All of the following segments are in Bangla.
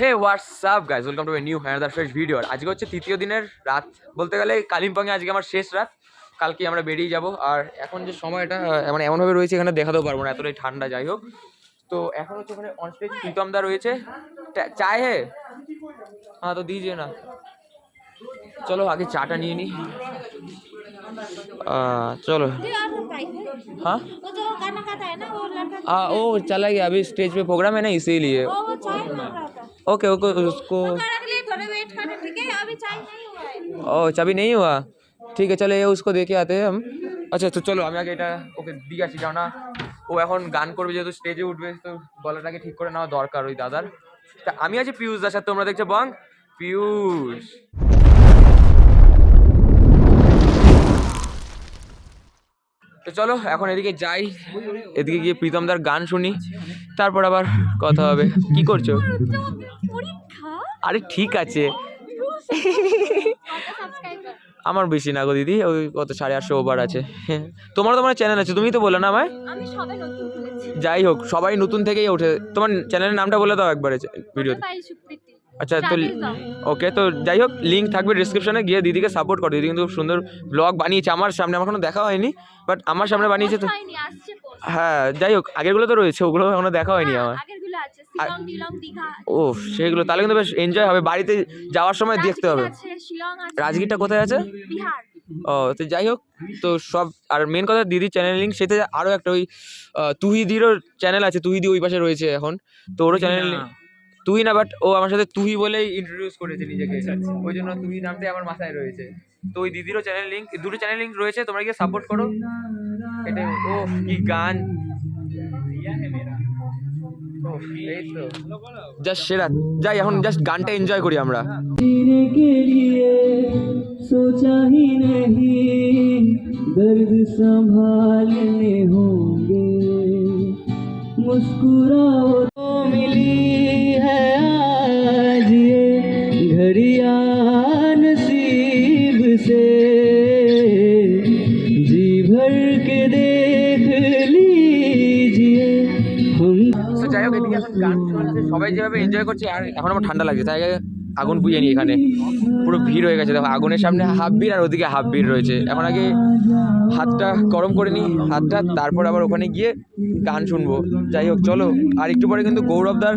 hey what's up guys welcome to a new hander fresh video আজকে হচ্ছে তৃতীয় দিনের রাত বলতে গেলে কালিম্পংয়ে আজকে আমার শেষ রাত কালকে আমরা বেরিয়ে যাব আর এখন যে সময়টা আহ, মানে এমনভাবে রয়েছে এখানে দেখাতেও পারবো না এতটাই ঠান্ডা যাই হোক তো এখন হচ্ছে ওখানে অনস্টেজ প্রীতমদা রয়েছে চা- চায় হে হ্যাঁ তো দিজিয়ে না চলো আগে চাটা নিয়ে নিই আহ, চলো ये और प्राइस है हाँ वो जो गाना गाता है ना वो लड़का आ, ओ चला गया अभी स्टेज पे प्रोग्राम है ना इसीलिए ओके ओके उसको वो कह रहा के लिए थोड़े वेट करने ठीक है अभी चाय नहीं हुआ है ও চাবি নেই हुआ ঠিক আছে চলো ये उसको দেখে आते हैं हम আচ্ছা তো চলো আমি আগে এটা ওকে দিয়ে আসি যাও না ও এখন গান করবে যেহেতু স্টেজে উঠবে তো গলাটাকে ঠিক করে নেওয়া দরকার ওই দাদার তা আমি আছি পিয়ুষ দাস আর তোমরা দেখছো বং পিয়ুষ তো চলো এখন এদিকে যাই। এদিকে গিয়ে প্রীতমদার গান শুনি। তারপর আবার কথা হবে। কি করছ? আরে ঠিক আছে। আমার বেশি না গো দিদি ওই কত সাড়ে আটশো ওভার আছে। তোমারও তোমার চ্যানেল আছে তুমি তো বললে না আমায়? যাই হোক সবাই নতুন থেকেই ওঠে। তোমার চ্যানেলের নামটা বলে দাও একবারে ভিডিওতে সুপ্রীতি। আচ্ছা তো ওকে তো যাই হোক লিঙ্ক থাকবে ডিসক্রিপশনে গিয়ে দিদিকে সাপোর্ট করো। দিদি কিন্তু খুব সুন্দর ব্লগ বানিয়েছে। আমার সামনে আমার কোনো দেখা হয়নি বাট আমার সামনে বানিয়েছে তো। হ্যাঁ যাই হোক আগেরগুলো তো রয়েছে ওগুলো এখনও দেখা হয়নি হ্যাঁ, আমার। আগেরগুলো আছে। শিলং টিলং দীঘা ও সেগুলো তাহলে কিন্তু বেশ এনজয় হবে। বাড়িতে যাওয়ার সময় দেখতে হবে। রাজগীর আছে শিলং আছে। রাজগীরটা কোথায় আছে? ও তো যাই হোক তো সব আর মেন কথা দিদির চ্যানেল লিঙ্ক সেতে আরও একটা ওই তুহিদিরও চ্যানেল আছে। তুহিদি ওই পাশে রয়েছে এখন। তো ওরও চ্যানেল তুই না বাট ও আমার সাথে তুই বলেই ইন্ট্রোডিউস করেছে নিজেকে। ওই জন্য তুই নামটাই আমার মাথায় রয়েছে। তো ওই দিদিরও চ্যানেল লিঙ্ক দুটো চ্যানেল লিঙ্ক রয়েছে, তোমরা গিয়ে সাপোর্ট করো। এটাই ও কি গান। জাস্ট সেরা। যাই, এখন জাস্ট গানটা এনজয় করি আমরা। দর্দ সম্ভালনে হোগে মুস্কুরাও সবাই যেভাবে এনজয় করছে, আর এখন আমার ঠান্ডা লাগছে, তাই আগে আগুন পুড়িয়ে নি এখানে। পুরো ভিড় হয়ে গেছে, দেখো, আগুনের সামনে হাফ ভিড় আর ওদিকে হাফ ভিড় রয়েছে। এখন আগে হাতটা গরম করে নিই, হাতটা, তারপর আবার ওখানে গিয়ে গান শুনব। যাই হোক, চলো। আর একটু পরে কিন্তু গৌরবদার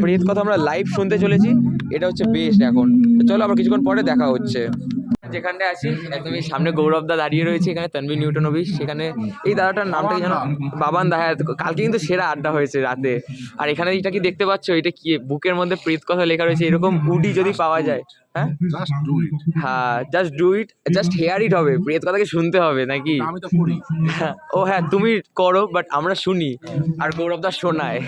প্রেত কথা আমরা লাইভ শুনতে চলেছি। এটা হচ্ছে বেস্ট এখন। চলো, আবার কিছুক্ষণ পরে দেখা হচ্ছে। যেখানটায় আছি একদমই সামনে গৌরবদা দাঁড়িয়ে রয়েছে এখানে তানভি নিউটন অফিস। সেখানে এই দাদাটার নামটা যেন বাবান দা হ্যাঁ কালকে কিন্তু সেরা আড্ডা হয়েছে রাতে। আর এখানে এটা কি দেখতে পাচ্ছ, এটা কি, বুকের মধ্যে প্রেত কথা লেখা রয়েছে, এরকম উডি যদি পাওয়া যায়। হ্যাঁ? জাস্ট ডু ইট হ্যাঁ just do it just hear it হবে। কথাকে শুনতে হবে নাকি? আমি তো করি হ্যাঁ, ও হ্যাঁ তুমি করো বাট আমরা শুনি। আর গৌরবদা শোনায়।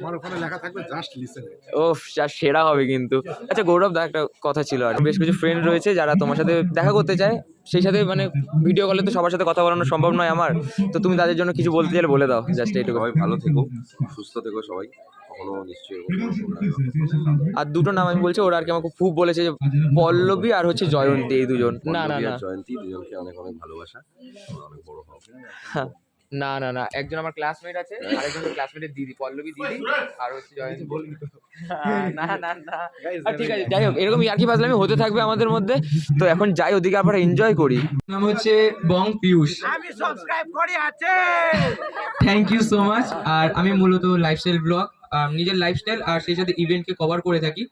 আমার ওখানে লেখা থাকবে জাস্ট লিসেন ও যা সেরা হবে কিন্তু। আচ্ছা গৌরব দা একটা কথা ছিল আর বেশ কিছু ফ্রেন্ড রয়েছে যারা তোমার সাথে দেখা করতে চায়। সেই সাথে মানে ভিডিও কলে তো সবার সাথে কথা বলানো সম্ভব নয় আমার। তো তুমি তাদের জন্য কিছু বলতে চাইলে বলে দাও জাস্ট এইটুকু। ভালো থেকো সুস্থ থেকো সবাই। কখনো নিশ্চয়ই হবে। আর দুটো নাম আমি বলছি ওরা আর কি আমাকে খুব বলেছে যে পল্লবী আর হচ্ছে জয়ন্তী এই দুজন। না না না। জয়ন্তী দুজনকে অনেক অনেক ভালোবাসা। অনেক বড় হও হ্যাঁ, না না না। একজন আমার ক্লাসমেট আছে আরেকজন ক্লাসমেটের দিদি পল্লবী দিদি আর হচ্ছে জয়ন্তী। বলবি না না না। ঠিক আছে যাই হোক এরকম ইয়ার্কি ফাজলামি হতে থাকবে আমাদের মধ্যে। তো এখন যাই ওদিকে আমরা এনজয় করি। নাম হচ্ছে বং পিয়ুষ আমি সাবস্ক্রাইব করি আছে। থ্যাংক ইউ সো মাচ আর আমি মূলত লাইফস্টাইল ব্লগ নিজের লাইফস্টাইল আর সেই সাথে ইভেন্টকে কভার করে থাকি।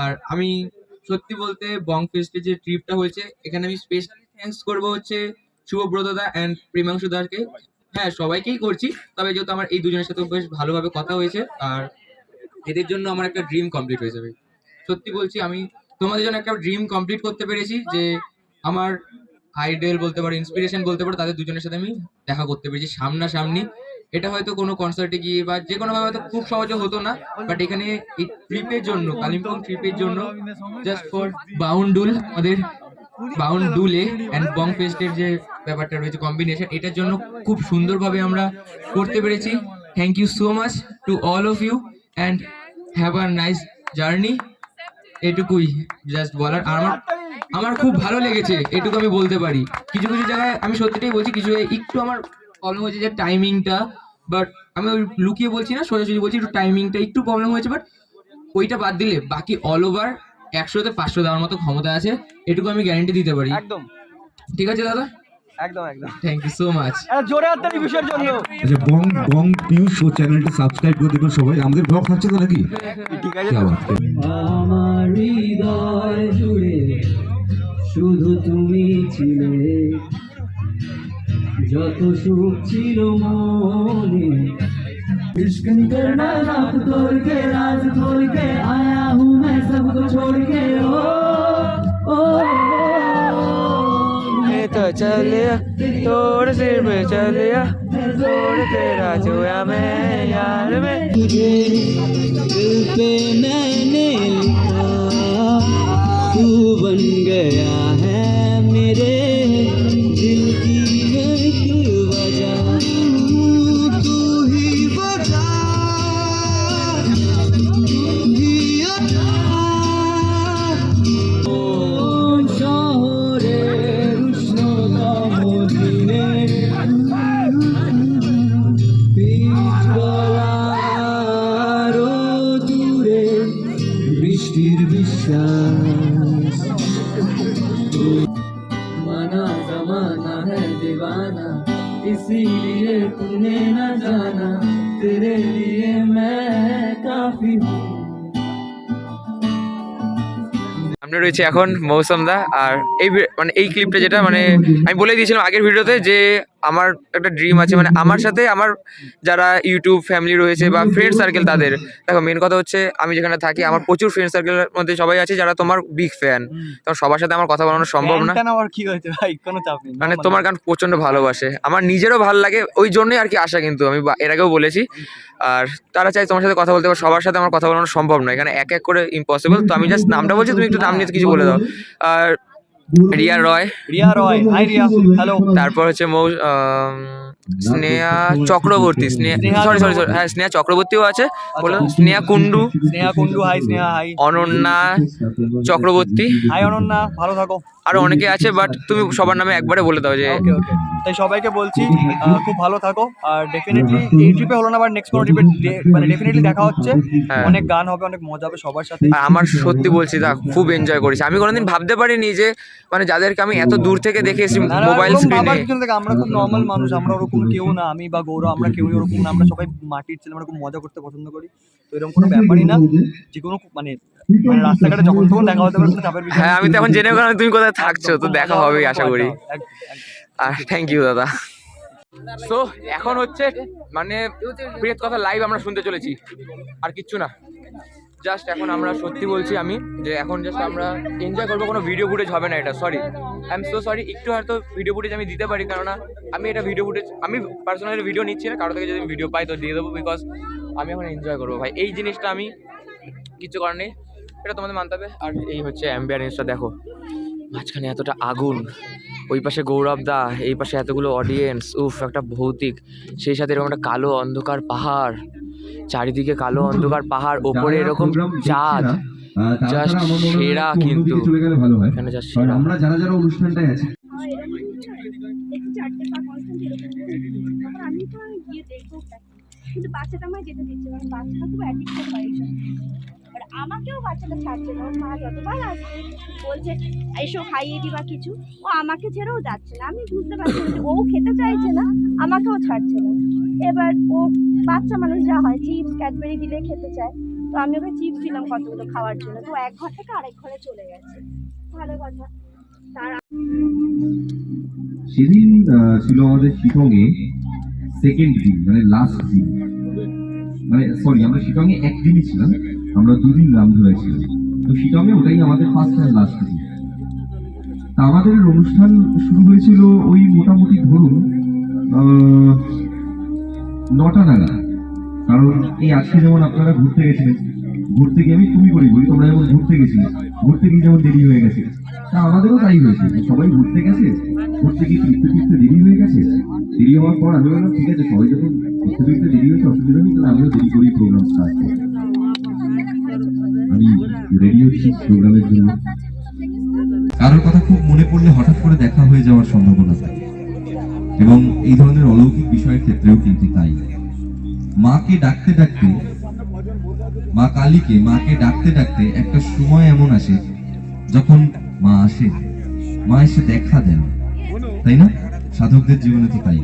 আর আমি সত্যি বলতে বং ফেস্টে যে ট্রিপটা হয়েছে, এখানে আমি স্পেশালি থ্যাঙ্কস করব হচ্ছে শুভব্রত দা অ্যান্ড প্রেমাংশু দাসকে হ্যাঁ সবাইকেই করছি, তবে যেহেতু আমার এই দুজনের সাথে বেশ ভালোভাবে কথা হয়েছে, আর এদের জন্য আমার একটা ড্রিম কমপ্লিট হয়ে যাবে। সত্যি বলছি, আমি তোমাদের জন্য একটা ড্রিম কমপ্লিট করতে পেরেছি যে আমার আইডল বলতে পারো ইন্সপিরেশন বলতে পারো, তাদের দুজনের সাথে আমি দেখা করতে পেরেছি সামনাসামনি। এটা হয়তো কোনো কনসার্টে গিয়ে বা যে কোনো ভাবে হয়তো খুব সহজে হতো না বাট এখানে এই ট্রিপের জন্য, কালিম্পং ট্রিপের জন্য জাস্ট ফর বাউন্ডুল, আমাদের বাউন্ডুলে অ্যান্ড বং ফেস্টের যে ব্যাপারটা রয়েছে কম্বিনেশন এটার জন্য খুব সুন্দরভাবে আমরা করতে পেরেছি। Thank you so much to all of you and have a nice journey এটুকুই জাস্ট বলার। আর আমার আমার খুব ভালো লেগেছে, এটুকু আমি বলতে পারি। কিছু কিছু জায়গায় আমি সত্যিটাই বলছি, কিছু একটু আমার প্রবলেম হয়েছে যে টাইমিংটা বাট আমি ওই লুকিয়ে বলছি না সোজাসুজি বলছি একটু টাইমিংটা একটু প্রবলেম হয়েছে বাট ওইটা বাদ দিলে বাকি অল ওভার একশোতে পাঁচশো দেওয়ার মতো ক্ষমতা আছে এটুকু আমি গ্যারান্টি দিতে পারি। একদম। ঠিক আছে দাদা? থ্যাংক ইউ সো বং চ্যানেলটা সাবস্ক্রাইব সবাই। আমাদের ব্লগ থাকছে তো নাকি? ঠিক আছে। শুধু তুমি ছিলে। যত সুখ ছিল মনে इश्क करना रात तोड़ के राज खोल के आया हूँ मैं सबको छोड़ के ओ ओ ये तो चलिया तोड़ सिर पे चलिया तोड़ तेरा जोया मैं यार में तुझे दिल पे मैंने लिखा तू बन गया রয়েছে এখন মৌসুমদা। আর এই মানে এই ক্লিপটা যেটা মানে আমি বলে দিয়েছিলাম আগের ভিডিওতে যে আমার একটা ড্রিম আছে মানে আমার সাথে আমার যারা ইউটিউব ফ্যামিলি রয়েছে বা ফ্রেন্ড সার্কেল তাদের। দেখো মেন কথা হচ্ছে আমি যেখানে থাকি আমার প্রচুর ফ্রেন্ড সার্কেলের মধ্যে সবাই আছে যারা তোমার বিগ ফ্যান তোমার সবার সাথে আমার কথা বলানো সম্ভব না। নেওয়ার কি হয়েছে ভাই? কোনো চাপ নেই মানে তোমার গান প্রচণ্ড ভালোবাসে। আমার নিজেরও ভালো লাগে ওই জন্যই আর কি আসা কিন্তু আমি বা- এর আগেও বলেছি। আর তারা চাই তোমার সাথে কথা বলতে পারো সবার সাথে আমার কথা বলানো সম্ভব নয়। এখানে এক এক করে ইম্পসিবল তো আমি জাস্ট নামটা বলছি তুমি একটু নাম নিয়ে কিছু বলে দাও। আর রিয়া রয়। রিয়া রয়। হাই রিয়া। হ্যালো তারপর হচ্ছে Mou Sneha Chakraborty. Sneha Sneha sorry sorry sorry হ্যাঁ স্নেহা চক্রবর্তীও আছে। বলো Sneha Kundu Sneha Kundu hi Sneha hi Ananya Chakraborty. Hi Ananya. ভালো থাকো। আরও অনেকে আছে বাট তুমি সবার নামে একবারে বলে দাও যে ওকে ওকে তাই সবাইকে বলছি খুব ভালো থাকো। আর ডেফিনেটলি এই ট্রিপে হলো না আবার নেক্সট কোনো ট্রিপে মানে ডেফিনেটলি দেখা হচ্ছে। হ্যাঁ। অনেক গান হবে অনেক মজা হবে সবার সাথে। আর আমার সত্যি বলছি দা খুব এনজয় করেছি। আমি কোনোদিন ভাবতে পারিনি যে মানে যাদেরকে আমি এত দূর থেকে দেখে এসেছি মোবাইল স্ক্রিনে আমরা খুব নর্মাল মানুষ আমরা ওরকম কেউ না আমি বা গৌরব আমরা কেউই ওরকম না আমরা সবাই মাটির ছেলে আমরা খুব মজা করতে পছন্দ করি। তো এরকম কোনো ব্যাপারই না। যে কোনো মানে মানে রাস্তাঘাটে যখন তখন দেখা হতে পারে চাপের বিষয় হ্যাঁ আমি তো এখন জেনে গেলাম তুমি কোথায় থাকছো তো দেখা হবেই হবে, আশা করি। আর থ্যাংক ইউ দাদা। সো এখন হচ্ছে মানে বৃহৎ কথা লাইভ আমরা শুনতে চলেছি। আর কিচ্ছু না। জাস্ট এখন আমরা সত্যি বলছি আমি যে এখন জাস্ট আমরা এনজয় করব কোনো ভিডিও ফুটেজ হবে না এটা sorry I am so sorry একটু হয়তো ভিডিও ফুটেজ আমি দিতে পারি কেননা আমি এটা ভিডিও ফুটেজ আমি পার্সোনালি ভিডিও নিচ্ছি না কারও থেকে যদি ভিডিও পাই তো দিয়ে দেবো বিকজ আমি এখন এনজয় করব ভাই। এই জিনিসটা আমি কিছু করার নেই। এটা তোমাদের মানতে হবে। আর এই হচ্ছে অ্যাম্বিয়ারেন্সটা দেখো। মাঝখানে এতটা আগুন। ওই পাশে গৌরব দা এই পাশে এতগুলো অডিয়েন্স উফ একটা ভৌতিক। সেই সাথে এরকম একটা কালো অন্ধকার পাহাড়। চারিদিকে কালো অন্ধকার পাহাড় ওপরে এরকম চাঁদ। just সেরা কিন্তু। চলে গেলে ভালো হয়। এখানে জাস্ট কারণ আমরা যারা যারা অনুষ্ঠানটায় আছি। কিন্তু বাচ্চাটা আমায় যেতে দিচ্ছে কারণ বাচ্চাটা খুব অ্যাডিক্টেড হয় আমাকেও বাচ্চাটা ছাড়ছে না, ওর মা যতবার আসছে বলছে, এসো খাইয়ে দিবা কিছু। ও আমাকে ছেড়েও যাচ্ছে না। আমি বুঝতে পারছি যে ও খেতে চাইছে না, আমাকেও ছাড়ছে না। এবার ও বাচ্চা মানুষ যা হয়, চিপস, ক্যাডবেরি দিলে খেতে চায়। তো আমি ওকে চিপস দিলাম কতগুলো খাওয়ার জন্য। তো এক ঘর থেকে আরেক ঘরে চলে গেছে। ভালো কথা। সেদিন ছিল আমাদের শিটংয়ে সেকেন্ড দিন মানে লাস্ট দিন। মানে সরি আমরা শিটংয়ে একদিনই ছিলাম। আমরা দুদিন নাম ধরেছিলাম। তো শিটংয়ে ওটাই আমাদের ফার্স্ট অ্যান্ড লাস্ট আমাদের অনুষ্ঠান শুরু হয়েছিল ওই মোটামুটি ধরুন নটা নাগাদ। কারণ এই আজকে যেমন আপনারা ঘুরতে গেছিলেন, ঘুরতে গিয়ে আমি তুমি করি বলি তোমরা যেমন ঘুরতে গেছিলে, ঘুরতে গিয়ে যেমন দেরি হয়ে গেছে। তা আমাদেরও তাই হয়েছে সবাই ঘুরতে গেছে, ঘুরতে গিয়ে ফিরতে ফিরতে দেরি হয়ে গেছে। দেরি হওয়ার পর আমি বললাম, ঠিক আছে, সবাই যখন ঘুরতে ফিরতে দেরি হয়েছে, অসুবিধা নেই, তাহলে আমিও দেরি করি প্রোগ্রাম স্টার্ট কারোর কথা খুব মনে পড়লে হঠাৎ করে দেখা হয়ে যাওয়ার সম্ভাবনা থাকে। এবং এই ধরনের অলৌকিক বিষয়ের ক্ষেত্রেও কিন্তু তাই। মাকে ডাকতে ডাকতে, মা কালীকে, মাকে ডাকতে ডাকতে একটা সময় এমন আসে যখন মা আসে, মা এসে দেখা দেন। তাই না? সাধকদের জীবনে তো তাই।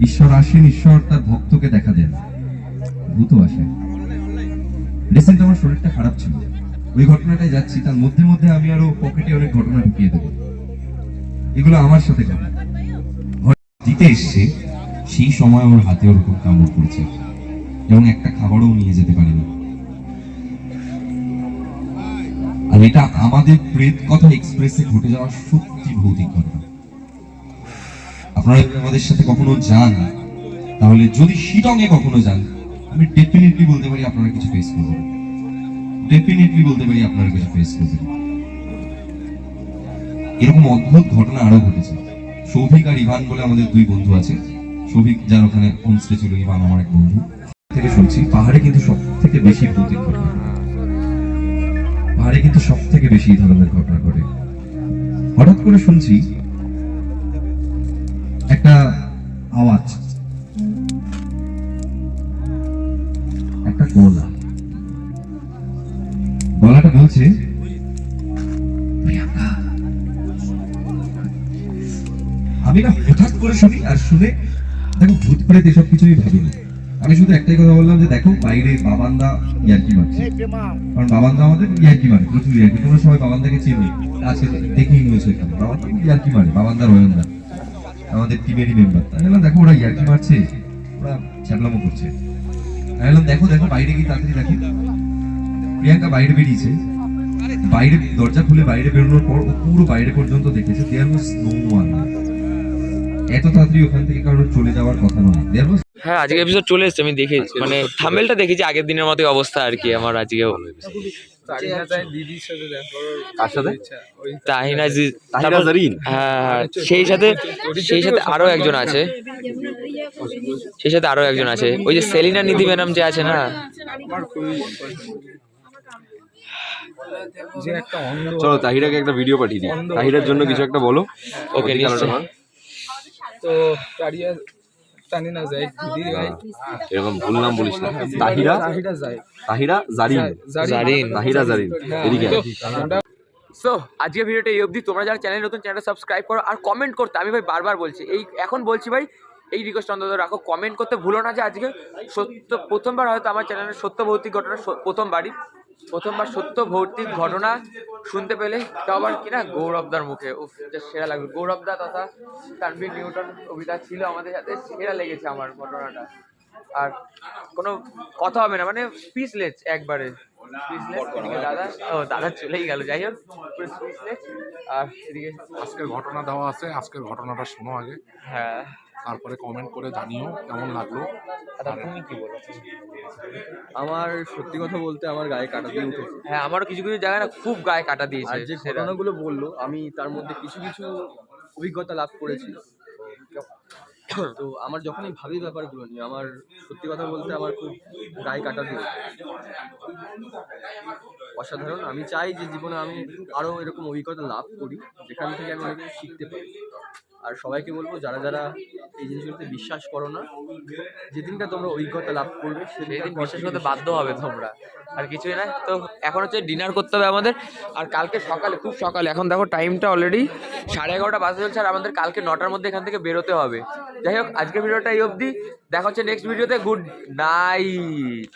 ঈশ্বর আসেন, ঈশ্বর তার ভক্তকে দেখা দেন। ভূত আসে রিসেন্ট আমার শরীরটা খারাপ ছিল। ওই ঘটনাটাই যাচ্ছি, তার মধ্যে মধ্যে আমি আরও পকেটে অনেক ঘটনা ঢুকিয়ে দেবো। এগুলো আমার সাথে ঘটে। দিতে এসছে, সেই সময় ওর হাতে ওরকম কামড় পড়েছে এবং একটা খাবারও নিয়ে যেতে পারিনি। আর এটা আমাদের প্রেত কথা এক্সপ্রেসে ঘটে যাওয়া সত্যি ভৌতিক ঘটনা। আপনারা আমাদের সাথে কখনো যান, তাহলে যদি এ কখনো যান আমি ডেফিনেটলি বলতে পারি আপনারা কিছু ফেস করবেন। ডেফিনেটলি বলতে পারি আপনারা কিছু ফেস করবেন। এরকম অদ্ভুত ঘটনা আরও ঘটেছে। সৌভিক আর ইভান বলে আমাদের দুই বন্ধু আছে। সৌভিক যার ওখানে হোমস্টে ছিল, ইভান আমার এক বন্ধু। থেকে শুনছি, পাহাড়ে কিন্তু সব থেকে বেশি ভৌতিক ঘটনা। পাহাড়ে কিন্তু সব থেকে বেশি ধরনের ঘটনা ঘটে। হঠাৎ করে শুনছি, একটা আওয়াজ। গলাটা বলছে আমি না হঠাৎ করে শুনি আর শুনে দেখো ভূত প্রেত এসব কিছুই ভাবিনি। আমি শুধু একটাই কথা বললাম যে দেখো বাইরে বাবান্দা ইয়ার্কি মারছে। কারণ বাবান্দা আমাদের ইয়ার্কি মারে প্রচুর ইয়ার্কি। তোমরা সবাই বাবান্দাকে চেনো আজকে দেখেই নিয়েছো এখানে বাবান্দা ইয়ার্কি মারে বাবান্দা রয়ন্দা আমাদের টিমেরই মেম্বার তাই বললাম দেখো ওরা ইয়ার্কি মারছে ওরা ছ্যাবলামো করছে। আমি বললাম দেখো দেখো বাইরে কি তাড়াতাড়ি দেখি। প্রিয়াঙ্কা বাইরে বেরিয়েছে। বাইরে দরজা খুলে বাইরে বেরোনোর পর ও পুরো বাইরে পর্যন্ত দেখেছে। দেয়ার ওয়াজ নো ওয়ান এত তাড়াতাড়ি ওখান থেকে কারোর চলে যাওয়ার কথা নয়। দেয়ার ওয়াজ হ্যাঁ আজকে এপিসোড চলে এসেছে আমি দেখে মানে থামেলটা দেখেছি আগের দিনের মতোই অবস্থা আর কি আমার আজকেও কার সাথে? তাহিনা জি তাহিরা জারিন? হ্যাঁ হ্যাঁ, সেই সাথে সেই সাথে আরও একজন আছে। সেই সাথে আরও একজন আছে। ওই যে সেলিনা নিধি ম্যাডাম যে আছে না? চলো তাহিরাকে একটা ভিডিও পাঠিয়ে দিই। তাহিরার জন্য কিছু একটা বলো। ওকে। তো তারিয়া টানি না যায় দিদি ভাই এরকম ভুল নাম বলিস না। তাহিরা? তাহিরা যায়। তাহিরা? জারিন। জারিন। তাহিরা জারিন। এদিকে সো আজকে ভিডিওটা এই অবধি। তোমরা যারা চ্যানেল নতুন চ্যানেলটা সাবস্ক্রাইব করো আর কমেন্ট করতে আমি ভাই বারবার বলছি এই এখন বলছি ভাই এই রিকোয়েস্ট অন্তত রাখো। কমেন্ট করতে ভুলো না যে আজকে সত্য প্রথমবার হয়তো আমার চ্যানেলের সত্য ভৌতিক ঘটনা প্রথমবারই। প্রথমবার সত্য ভৌতিক ঘটনা শুনতে পেলে তাও আবার কি না গৌরবদার মুখে। উফ যা সেরা লাগবে। গৌরবদা তথা তানভীর নিউটন কবিতা ছিল আমাদের সাথে। সেরা লেগেছে আমার ঘটনাটা। আর কোনো কথা হবে না মানে স্পিচলেস একবারে। দাদা। ও দাদা চলেই গেল যাই হোক আর এদিকে আজকের ঘটনা দেওয়া আছে আজকের ঘটনাটা শোনো আগে। হ্যাঁ। তারপরে কমেন্ট করে জানিও কেমন লাগল। দাদা তুমি কি বলো আমার সত্যি কথা বলতে আমার গায়ে কাটা দিয়ে উঠেছে। হ্যাঁ আমারও কিছু কিছু জায়গায় না খুব গায়ে কাটা দিয়েছে আর যে। ঘটনাগুলো বলল আমি তার মধ্যে কিছু কিছু অভিজ্ঞতা লাভ করেছি। তো আমার যখনই ভাবি ব্যাপারগুলো নিয়ে আমার সত্যি কথা বলতে আমার খুব গায়ে কাটা দিয়ে অসাধারণ। আমি চাই যে জীবনে আমি আরও এরকম অভিজ্ঞতা লাভ করি যেখান থেকে আমি অনেক শিখতে পারি। আর সবাইকে বলব যারা যারা এই জিনিসগুলোতে বিশ্বাস করো না যেদিনটা তোমরা অভিজ্ঞতা লাভ করবে সেদিন বিশ্বাস করতে বাধ্য হবে তোমরা। আর কিছুই না তো এখন হচ্ছে ডিনার করতে হবে আমাদের। আর কালকে সকালে খুব সকালে এখন দেখো টাইমটা অলরেডি সাড়ে এগারোটা বাজে চলছে আর আমাদের কালকে নটার মধ্যে এখান থেকে বেরোতে হবে। যাই হোক আজকের ভিডিওটা এই অবধি। দেখা হচ্ছে নেক্সট ভিডিওতে গুড নাইট